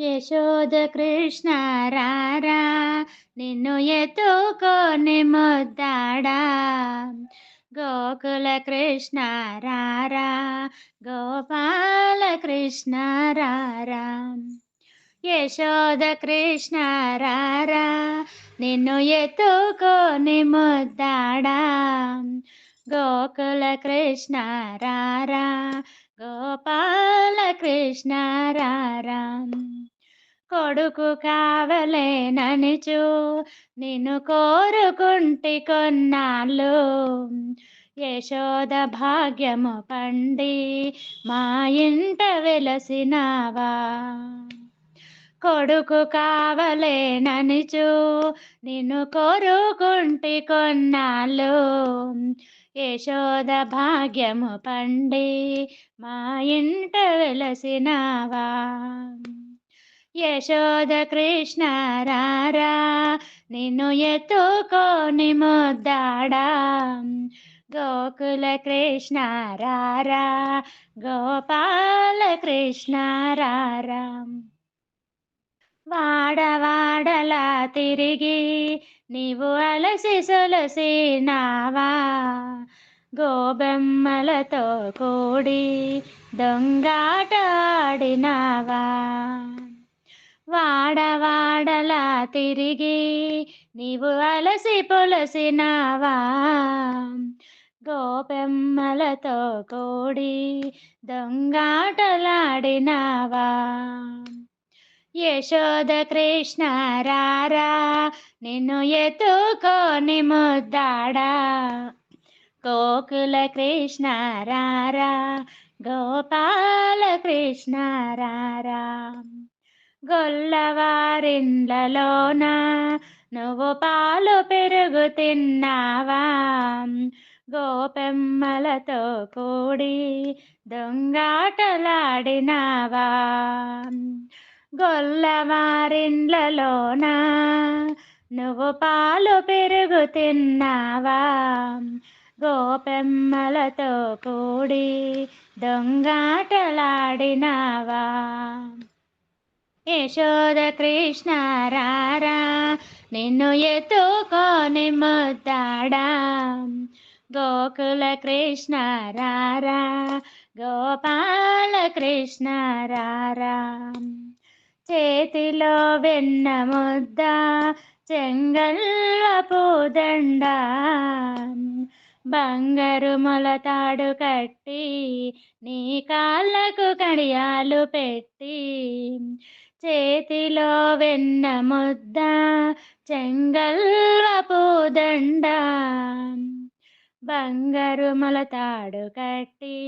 యశోద కృష్ణ రారా నిన్ను ఎత్తుకొని ముద్దాడా. గోకుల కృష్ణ రారా గోపాల కృష్ణ రారా యశోద కృష్ణ రారా నిన్ను ఎత్తుకొని ముద్దాడా. గోకుల కృష్ణ రారా గోపాల కృష్ణ రారాం. కొడుకు కావలేననిచు నిన్ను కోరుకుంటి కొన్నాళ్ళు. యశోద భాగ్యము పండి మా ఇంట వెలసినావా? కొడుకు కావలేననిచు నిన్ను కోరుకుంటి కొన్నాళ్ళు. యశోద భాగ్యము పండి మా ఇంట వెలసినావా. యశోద కృష్ణ రారా నిన్ను ఎత్తుకొని ముద్దాడా. గోకుల కృష్ణ రారా గోపాల కృష్ణ రారా. వాడవాడలా తిరిగి నీవు అలసి సొలసినావా గోబెమ్మలతో కూడి దొంగాటాడినావా. వాడవాడలా తిరిగి నీవు అలసి పొలసినావా గోపెమ్మలతో కూడి దొంగాటలాడినావా. యశోద కృష్ణ రారా నిన్ను ఎత్తుకొని ముద్దాడా. గోకుల కృష్ణ రారా గోపాల కృష్ణ రారా గొల్లవారిండ్లలోన నువ్వు పాలు పెరుగు తిన్నావా గోపెమ్మలతో కూడి దొంగాటలాడినావా? గొల్లవారిండ్లలోన? నువ్వు పాలు పెరుగు తిన్నావా గోపెమ్మలతో కూడి దొంగాటలాడినావా? యశోద కృష్ణ రారా నిన్ను ఎత్తుకొని ముద్దాడా? గోకుల కృష్ణ రారా గోపాల కృష్ణ రారా చేతిలో వెన్న ముద్ద చెంగల్వ పూదండ. బంగారు మొలతాడు కట్టి నీ కాళ్ళకు కడియాలు పెట్టి. చేతిలో వెన్న ముద్ద చెంగల్వ పూదండ. బంగారు మొలతాడు కట్టి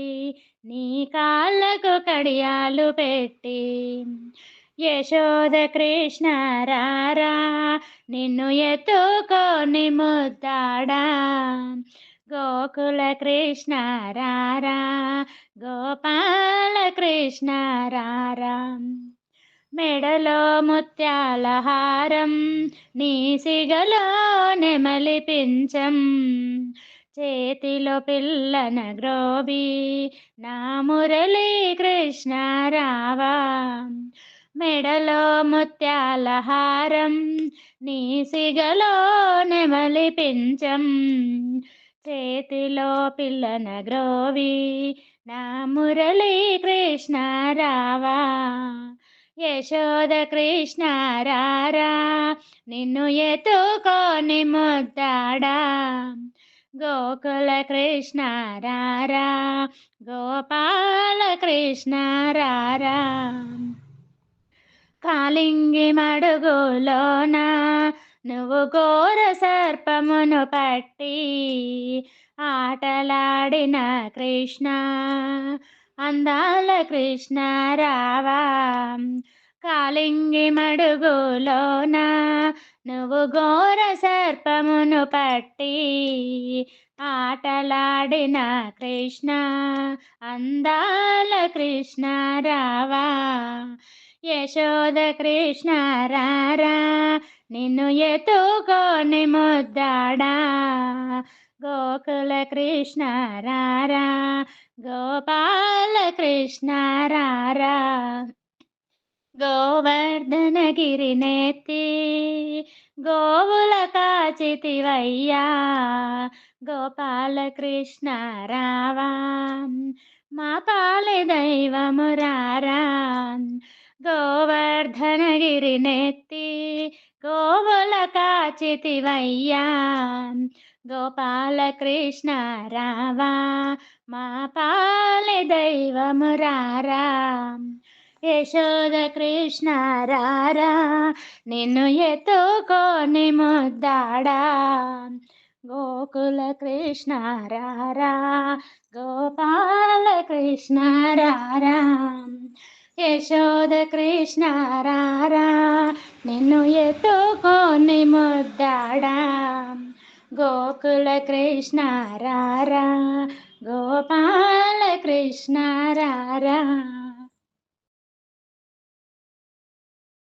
నీ కాళ్ళకు కడియాలు పెట్టి. యశోద కృష్ణ రారా నిన్ను ఎత్తుకొని ముద్దాడా. గోకుల కృష్ణ రారా గోపాల కృష్ణ రారా మెడలో ముత్యాల హారం నీ సిగలో నెమలిపించం చేతిలో పిల్లన గ్రోబి నా మురళీ కృష్ణ రావా. మెడలో ముత్యాల హారం నీ సిగలో నెమలి పించం చేతిలో పిల్లన గ్రోవి నా మురళీ కృష్ణ రావా. యశోద కృష్ణ రారా నిన్ను ఎత్తుకొని ముద్దాడా. గోకుల కృష్ణ రారా గోపాల కృష్ణ రారా. కాలింగి మడుగులోన నువ్వు ఘోర సర్పమును పట్టి ఆటలాడిన కృష్ణ. అందాల కృష్ణ రావా. కాలింగి మడుగులోన నువ్వు ఘోర సర్పమును పట్టి ఆటలాడిన కృష్ణ. అందాల కృష్ణ రావా. యశోద కృష్ణ రారా నిన్ను ఎత్తుకొని ముద్దాడా? గోకుల కృష్ణ రారా గోపాల కృష్ణ రారా గోవర్ధనగిరి నేతి గోవుల కాచితివయ్యా గోపాలకృష్ణ రావా మా పాలె దైవము రారా గోవర్ధనగిరి నెత్తి గోవుల కాచితివయ్యా గోపాలకృష్ణ రావా మా పాలె దైవము రారా. యశోద కృష్ణ రారా నిన్ను ఎత్తుకొని ముద్దాడా. గోకుల కృష్ణ రారా గోపాల కృష్ణ రారా. యశోద కృష్ణ రారా నిన్ను ఎత్తుకొని ముద్దాడా. గోకుల కృష్ణ రారా గోపాల కృష్ణ రారా